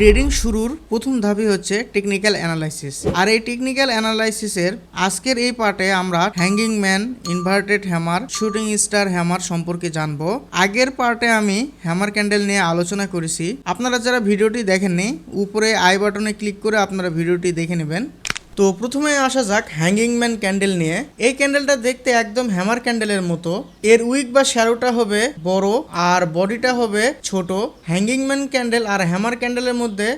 Trading শুরুর প্রথম ধাপই হচ্ছে টেকনিক্যাল অ্যানালাইসিস আর এই টেকনিক্যাল অ্যানালাইসিসের আজকের এই পার্টে আমরা hanging man inverted hammer shooting star hammer সম্পর্কে জানব। আগের পার্টে আমি হ্যামার ক্যান্ডেল নিয়ে আলোচনা করেছি। আপনারা যারা ভিডিওটি দেখেননি, উপরে আই বাটনে ক্লিক করে আপনারা ভিডিওটি দেখে নেবেন। তো প্রথমে আসা যাক হ্যাঙ্গিং ম্যান ক্যান্ডেল নিয়ে। এই ক্যান্ডেলটা দেখতে একদম হ্যামার ক্যান্ডেলের মতো। এর উইক বা শ্যারোটা হবে বড় আর বডিটা হবে ছোট। হ্যাঙ্গিং ম্যান ক্যান্ডেল আর হ্যামার ক্যান্ডেলের মধ্যে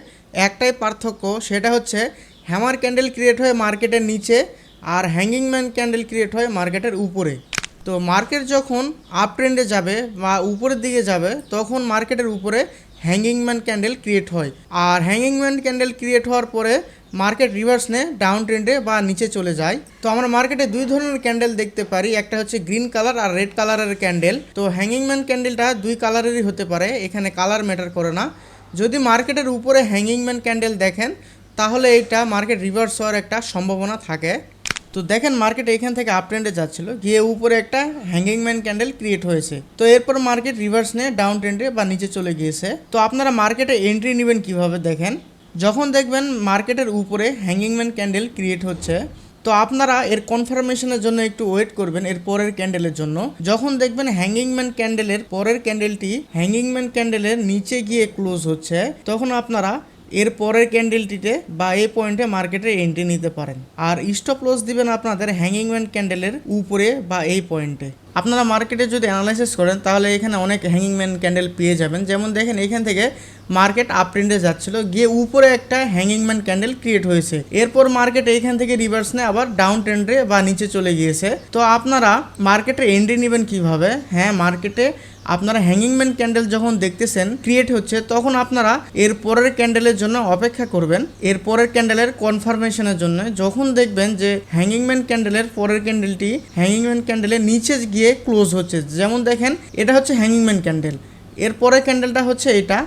একটাই পার্থক্য, সেটা হচ্ছে হ্যামার ক্যান্ডেল ক্রিয়েট হয় মার্কেটের নিচে আর হ্যাঙ্গিং ম্যান ক্যান্ডেল ক্রিয়েট হয় মার্কেটের উপরে। তো মার্কেট যখন আপ ট্রেন্ডে যাবে বা উপরের দিকে যাবে, তখন মার্কেটের উপরে হ্যাঙ্গিং ম্যান ক্যান্ডেল ক্রিয়েট হয়। আর হ্যাঙ্গিং ম্যান ক্যান্ডেল ক্রিয়েট হওয়ার পরে মার্কেট রিভার্স নে ডাউন ট্রেন্ডে বা নিচে চলে যায়। তো আমরা মার্কেটে দুই ধরনের ক্যান্ডেল দেখতে পারি, একটা হচ্ছে গ্রিন কালার আর রেড কালারের ক্যান্ডেল তো হ্যাঙ্গিং ম্যান ক্যান্ডেলটা দুই কালারেরই হতে পারে, এখানে কালার ম্যাটার করে না। যদি মার্কেটের উপরে হ্যাঙ্গিং ম্যান ক্যান্ডেল দেখেন, তাহলে এইটা মার্কেট রিভার্স হওয়ার একটা সম্ভাবনা থাকে। তো দেখেন মার্কেট এখান থেকে আপ ট্রেন্ডে যাচ্ছিল, গিয়ে উপরে একটা হ্যাঙ্গিং ম্যান ক্যান্ডেল ক্রিয়েট হয়েছে। তো এরপর মার্কেট রিভার্স নিয়ে ডাউন ট্রেন্ডে বা নিচে চলে গিয়েছে। তো আপনারা মার্কেটে এন্ট্রি নেবেন কীভাবে দেখেন? যখন দেখবেন মার্কেটের উপরে হ্যাঙ্গিং ম্যান ক্যান্ডেল ক্রিয়েট হচ্ছে, তো আপনারা এর কনফার্মেশনের জন্য একটু ওয়েট করবেন এর পরের ক্যান্ডেলের জন্য। যখন দেখবেন হ্যাঙ্গিং ম্যান ক্যান্ডেলের পরের ক্যান্ডেলটি হ্যাঙ্গিং ম্যান ক্যান্ডেলের নিচে গিয়ে ক্লোজ হচ্ছে, তখন আপনারা এর পরের ক্যান্ডেলটিতে বা এই পয়েন্টে মার্কেটে এন্ট্রি নিতে পারেন। আর স্টপ লস দিবেন আপনাদের হ্যাঙ্গিং ম্যান ক্যান্ডেলের উপরে বা এই পয়েন্টে আপনারা মার্কেটে যদি অ্যানালাইসিস করেন, তাহলে এখানে অনেক হ্যাঙ্গিং ম্যান ক্যান্ডেল পেয়ে যাবেন। যেমন দেখেন, এখান থেকে মার্কেট আপ ট্রেন্ডে যাচ্ছিল, গিয়ে উপরে একটা হ্যাঙ্গিং ম্যান ক্যান্ডেল ক্রিয়েট হয়েছে। এরপর মার্কেট এইখান থেকে রিভার্স নিয়ে আবার ডাউন ট্রেন্ডে বা নিচে চলে গিয়েছে। তো আপনারা মার্কেটে এন্ট্রি নেবেন কীভাবে? হ্যাঁ মার্কেটে আপনারা হ্যাঙ্গিং ম্যান ক্যান্ডেল যখন দেখতেছেন ক্রিয়েট হচ্ছে, তখন আপনারা এর পরের ক্যান্ডেলের জন্য অপেক্ষা করবেন। এর পরের ক্যান্ডেলের কনফার্মেশনের জন্য যখন দেখবেন যে হ্যাঙ্গিং ম্যান ক্যান্ডেলের পরের ক্যান্ডেলটি হ্যাঙ্গিং ম্যান ক্যান্ডেলের নিচে গিয়ে ক্লোজ হচ্ছে। যেমন দেখেন, এটা হচ্ছে হ্যাঙ্গিং ম্যান ক্যান্ডেল এর পরের ক্যান্ডেলটা হচ্ছে এটা।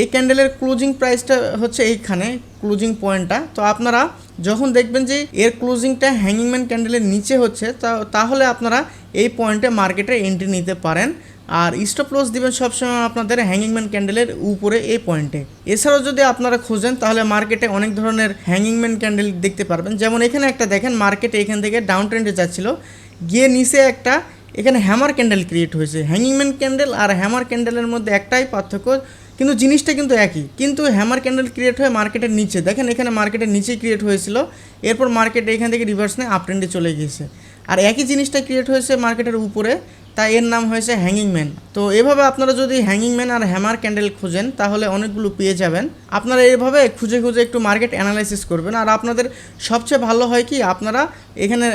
এই ক্যান্ডেলের ক্লোজিং প্রাইসটা হচ্ছে এইখানে ক্লোজিং পয়েন্টটা তো আপনারা যখন দেখবেন যে এর ক্লোজিংটা হ্যাঙ্গিংম্যান ক্যান্ডেলের নিচে হচ্ছে তাহলে আপনারা এই পয়েন্টে মার্কেটে এন্ট্রি নিতে পারেন। আর স্টপ লস দিবেন সবসময় আপনাদের হ্যাঙ্গিংম্যান ক্যান্ডেলের উপরে এই পয়েন্টে এছাড়াও যদি আপনারা খোঁজেন, তাহলে মার্কেটে অনেক ধরনের হ্যাঙ্গিংম্যান ক্যান্ডেল দেখতে পারবেন। যেমন এখানে একটা দেখেন মার্কেটে এখান থেকে ডাউন ট্রেন্ডে যাচ্ছিল। গিয়ে নিচে একটা এখানে হ্যামার ক্যান্ডেল ক্রিয়েট হয়েছে। হ্যাঙ্গিংম্যান ক্যান্ডেল আর হ্যামার ক্যান্ডেলের মধ্যে একটাই পার্থক্য, কিন্তু জিনিসটা কিন্তু একই। কিন্তু হ্যামার ক্যান্ডেল ক্রিয়েট হয় মার্কেটের নিচে। দেখেন এখানে মার্কেটের নিচে ক্রিয়েট হয়েছিল। এরপর মার্কেট এখান থেকে রিভার্স নিয়ে আপ ট্রেন্ডে চলে গিয়েছে। আর একই জিনিসটা ক্রিয়েট হয়েছে মার্কেটের উপরে। তাই এর নাম হয়েছে হ্যাঙ্গিং ম্যান তো এভাবে আপনারা যদি হ্যাঙ্গিং ম্যান আর হ্যামার ক্যান্ডেল খুঁজেন, তাহলে অনেকগুলো পেয়ে যাবেন। আপনারা এইভাবে খুঁজে খুঁজে একটু মার্কেট অ্যানালাইসিস করবেন। আর আপনাদের সবচেয়ে ভালো হয় কি, আপনারা এখানে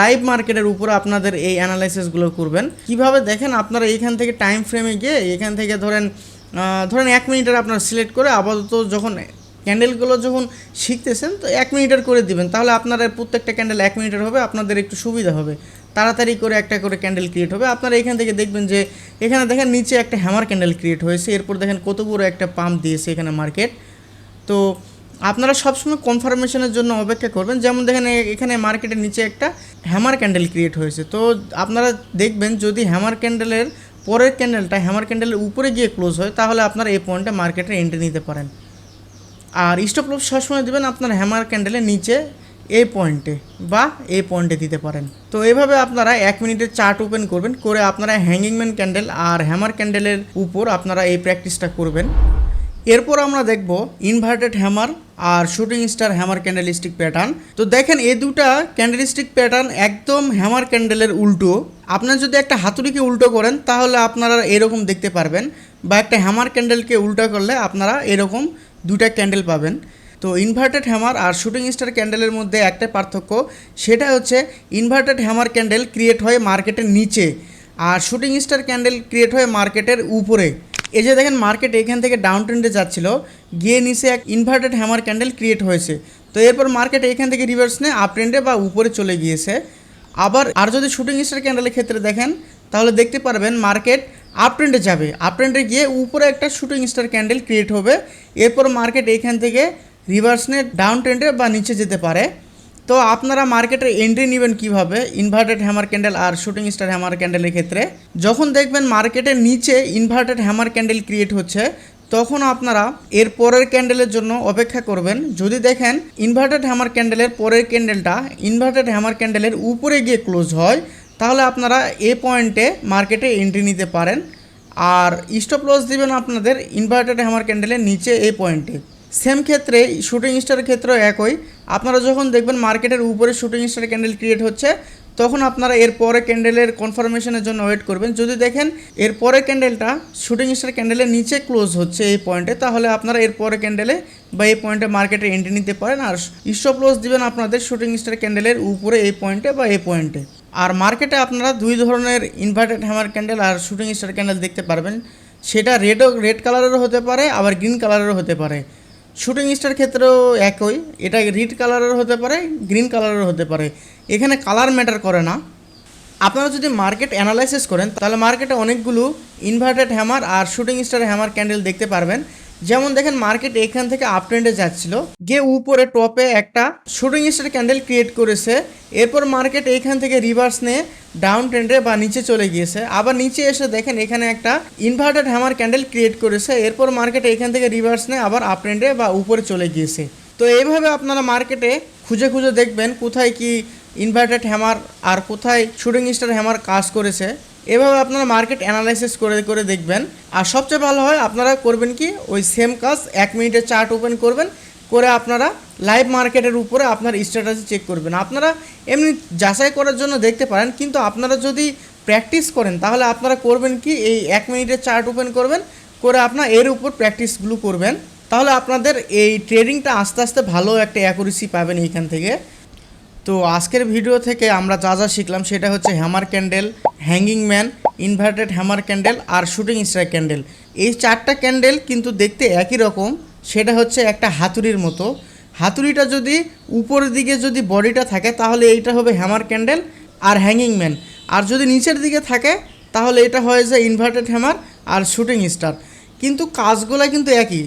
লাইভ মার্কেটের উপরে আপনাদের এই অ্যানালাইসিসগুলো করবেন। কীভাবে দেখেন, আপনারা এখান থেকে টাইম ফ্রেমে গিয়ে, এখান থেকে ধরেন ধরেন এক মিনিটের আপনার সিলেক্ট করে আপাতত যখন ক্যান্ডেলগুলো যখন শিখতেছেন, তো এক মিনিটের করে দিবেন। তাহলে আপনাদের প্রত্যেকটা ক্যান্ডেল এক মিনিটের হবে, আপনাদের একটু সুবিধা হবে। তাড়াতাড়ি করে একটা করে ক্যান্ডেল ক্রিয়েট হবে। আপনারা এখান থেকে দেখবেন যে, এখানে দেখেন নিচে একটা হ্যামার ক্যান্ডেল ক্রিয়েট হয়েছে। এরপর দেখেন কত বড় একটা পাম্প দিয়েছে এখানে মার্কেট তো আপনারা সবসময় কনফার্মেশনের জন্য অপেক্ষা করবেন। যেমন দেখেন এখানে মার্কেটের নিচে একটা হ্যামার ক্যান্ডেল ক্রিয়েট হয়েছে। তো আপনারা দেখবেন যদি হ্যামার ক্যান্ডেলের পরের ক্যান্ডেলটা হ্যামার ক্যান্ডেলের উপরে গিয়ে ক্লোজ হয়, তাহলে আপনারা এই পয়েন্টে মার্কেটে এন্ট্রি নিতে পারেন। আর স্টপ সবসময় দেবেন আপনার হ্যামার ক্যান্ডেলের নিচে এই পয়েন্টে বা এই পয়েন্টে দিতে পারেন। তো এভাবে আপনারা এক মিনিটের চার্ট ওপেন করবেন, করে আপনারা হ্যাঙ্গিংম্যান ক্যান্ডেল আর হ্যামার ক্যান্ডেলের উপর আপনারা এই প্র্যাকটিসটা করবেন। এরপর আমরা দেখব ইনভার্টেড হ্যামার আর shooting star hammer candlestick pattern তো দেখেন এই দুটা ক্যান্ডেলিস্টিক প্যাটার্ন একদম হ্যামার ক্যান্ডেলের উল্টো। আপনার যদি একটা হাতুড়িকে উল্টো করেন, তাহলে আপনারা এরকম দেখতে পারবেন বা একটা হ্যামার ক্যান্ডেলকে উল্টো করলে আপনারা এরকম দুটা ক্যান্ডেল পাবেন। তো ইনভার্টেড হ্যামার আর শুটিং স্টার ক্যান্ডেলের মধ্যে একটা পার্থক্য, সেটা হচ্ছে ইনভার্টেড হ্যামার ক্যান্ডেল ক্রিয়েট হয় মার্কেটের নিচে আর শুটিং স্টার ক্যান্ডেল ক্রিয়েট হয় মার্কেটের উপরে। এই যে দেখেন মার্কেট এখান থেকে ডাউন ট্রেন্ডে যাচ্ছিল, গিয়ে নিচে এক ইনভার্টেড হ্যামার ক্যান্ডেল ক্রিয়েট হয়েছে। তো এরপর মার্কেট এখান থেকে রিভার্স নিয়ে আপ ট্রেন্ডে বা উপরে চলে গিয়েছে। আবার আর যদি শুটিং স্টার ক্যান্ডেলের ক্ষেত্রে দেখেন, তাহলে দেখতে পারবেন মার্কেট আপ ট্রেন্ডে যাবে। আপ ট্রেন্ডে গিয়ে উপরে একটা শুটিং স্টার ক্যান্ডেল ক্রিয়েট হবে। এরপর মার্কেট এখান থেকে রিভার্স নিয়ে ডাউন ট্রেন্ডে বা নিচে যেতে পারে। তো আপনারা মার্কেটে এন্ট্রি নেবেন কীভাবে? ইনভার্টেড হ্যামার ক্যান্ডেল আর শুটিং স্টার হ্যামার ক্যান্ডেলের ক্ষেত্রে। যখন দেখবেন মার্কেটের নিচে ইনভার্টেড হ্যামার ক্যান্ডেল ক্রিয়েট হচ্ছে, তখন আপনারা এর পরের ক্যান্ডেলের জন্য অপেক্ষা করবেন। যদি দেখেন ইনভার্টেড হ্যামার ক্যান্ডেলের পরের ক্যান্ডেলটা ইনভার্টেড হ্যামার ক্যান্ডেলের উপরে গিয়ে ক্লোজ হয় তাহলে আপনারা এ পয়েন্টে মার্কেটে এন্ট্রি নিতে পারেন। আর স্টপ লস দিবেন আপনাদের ইনভার্টেড হ্যামার ক্যান্ডেলের নিচে এই পয়েন্টে। সেম ক্ষেত্রে শুটিং স্টারের ক্ষেত্রেও একই। আপনারা যখন দেখবেন মার্কেটের উপরে শুটিং স্টার ক্যান্ডেল ক্রিয়েট হচ্ছে, তখন আপনারা এর পরে ক্যান্ডেলের কনফার্মেশনের জন্য ওয়েট করবেন। যদি দেখেন এর পরে ক্যান্ডেলটা শুটিং স্টার ক্যান্ডেলের নিচে ক্লোজ হচ্ছে এই পয়েন্টে, তাহলে আপনারা এর পরে ক্যান্ডেলে বা এই পয়েন্টে মার্কেটে এন্ট্রি নিতে পারেন। আর স্টপ লস দিবেন আপনাদের শুটিং স্টার ক্যান্ডেলের উপরে এই পয়েন্টে বা এই পয়েন্টে। আর মার্কেটে আপনারা দুই ধরনের ইনভার্টেড হ্যামার ক্যান্ডেল আর শুটিং স্টার ক্যান্ডেল দেখতে পারবেন। সেটা রেডও রেড কালারেরও হতে পারে, আবার গ্রিন কালারেরও হতে পারে। শুটিং স্টার ক্ষেত্রেও একই, এটা রেড কালারের হতে পারে গ্রিন কালারের হতে পারে। এখানে কালার ম্যাটার করে না। আপনারা যদি মার্কেট অ্যানালাইসিস করেন, তাহলে মার্কেটে অনেকগুলো ইনভার্টেড হ্যামার আর শুটিং স্টার হ্যামার ক্যান্ডেল দেখতে পারবেন। যেমন দেখেন মার্কেট এখান থেকে আপ ট্রেন্ডে যাচ্ছিল, গিয়ে উপরে টপে একটা শুটিং স্টার ক্যান্ডেল ক্রিয়েট করেছে, এরপর মার্কেট এইখান থেকে রিভার্স নিয়ে ডাউন ট্রেন্ডে বা নিচে চলে গিয়েছে। আবার নিচে এসে দেখেন এখানে একটা ইনভার্টেড হ্যামার ক্যান্ডেল ক্রিয়েট করেছে, এরপর মার্কেট এখান থেকে রিভার্স নিয়ে আবার আপ ট্রেন্ডে বা উপরে চলে গিয়েছে। তো এইভাবে আপনারা মার্কেটে খুঁজে খুঁজে দেখবেন কোথায় কি ইনভার্টেড হ্যামার আর কোথায় শুটিং স্টার হ্যামার কাজ করেছে। এভাবে আপনারা মার্কেট অ্যানালাইসিস করে করে দেখবেন। আর সবচেয়ে ভালো হয়, আপনারা করবেন কি, ওই সেম কাজ, এক মিনিটের চার্ট ওপেন করবেন, করে আপনারা লাইভ মার্কেটের উপরে আপনার স্ট্যাটাসি চেক করবেন। আপনারা এমনি যাচাই করার জন্য দেখতে পারেন, কিন্তু আপনারা যদি প্র্যাকটিস করেন, তাহলে আপনারা করবেন কি, এই এক মিনিটের চার্ট ওপেন করবেন, করে আপনার এর উপর প্র্যাকটিসগুলো করবেন। তাহলে আপনাদের এই ট্রেডিংটা আস্তে আস্তে ভালো একটা অ্যাকুরেসি পাবেন এইখান থেকে। তো আজকের ভিডিও থেকে আমরা যা যা শিখলাম সেটা হচ্ছে hammer candle hanging man inverted hammer candle আর শুটিং স্টার ক্যান্ডেল এই চারটা ক্যান্ডেল কিন্তু দেখতে একই রকম, সেটা হচ্ছে একটা হাতুড়ির মতো। হাতুড়িটা যদি উপরের দিকে যদি বডিটা থাকে, তাহলে এইটা হবে হ্যামার ক্যান্ডেল আর হ্যাঙ্গিং ম্যান আর যদি নিচের দিকে থাকে, তাহলে এটা হয়ে যায় ইনভার্টেড হ্যামার আর শুটিং স্টার কিন্তু কাজগুলো কিন্তু একই।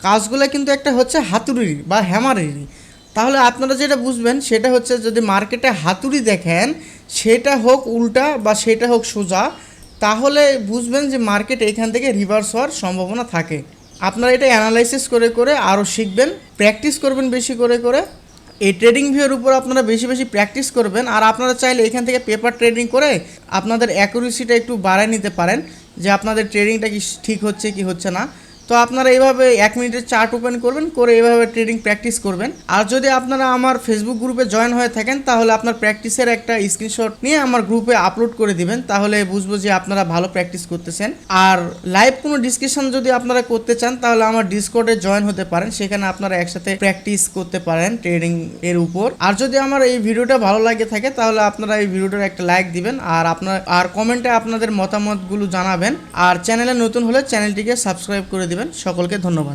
কাজগুলো কিন্তু একটা হচ্ছে হাতুড়ির বা হ্যামারেরই তাহলে আপনারা যেটা বুঝবেন সেটা হচ্ছে যদি মার্কেটে হাতুড়ি দেখেন, সেটা হোক উল্টা বা সেটা হোক সোজা, তাহলে বুঝবেন যে মার্কেট এখান থেকে রিভার্স হওয়ার সম্ভাবনা থাকে। আপনারা এটা অ্যানালাইসিস করে করে আরও শিখবেন প্র্যাকটিস করবেন বেশি করে করে। এই ট্রেডিং ভিউর উপর আপনারা বেশি বেশি প্র্যাকটিস করবেন আর আপনারা চাইলে এখান থেকে পেপার ট্রেডিং করে আপনাদের অ্যাকুরেসিটা একটু বাড়ায় নিতে পারেন যে আপনাদের ট্রেডিংটা কি ঠিক হচ্ছে, কি হচ্ছে না। তো আপনারা এইভাবে এক মিনিটের চার্ট ওপেন করবেন, করে এইভাবে ট্রেডিং প্র্যাকটিস করবেন। আর যদি আপনারা আমার ফেসবুক গ্রুপে জয়েন হয়ে থাকেন, তাহলে আপনার প্র্যাকটিসের একটা স্ক্রিনশট নিয়ে আমার গ্রুপে আপলোড করে দিবেন, তাহলে বুঝব যে আপনারা ভালো প্র্যাকটিস করতেছেন। আর লাইভ কোনো ডিসকাশন যদি আপনারা করতে চান, তাহলে আমার ডিসকর্ডে জয়েন হতে পারেন, সেখানে আপনারা একসাথে প্র্যাকটিস করতে পারেন ট্রেডিং এর উপর। আর যদি আমার এই ভিডিওটা ভালো লাগে থাকে, তাহলে আপনারা এই ভিডিওটার একটা লাইক দিবেন, আর আপনার, আর কমেন্টে আপনাদের মতামতগুলো জানাবেন। আর চ্যানেলে নতুন হলে চ্যানেলটিকে সাবস্ক্রাইব করে দিবেন। সকলকে ধন্যবাদ।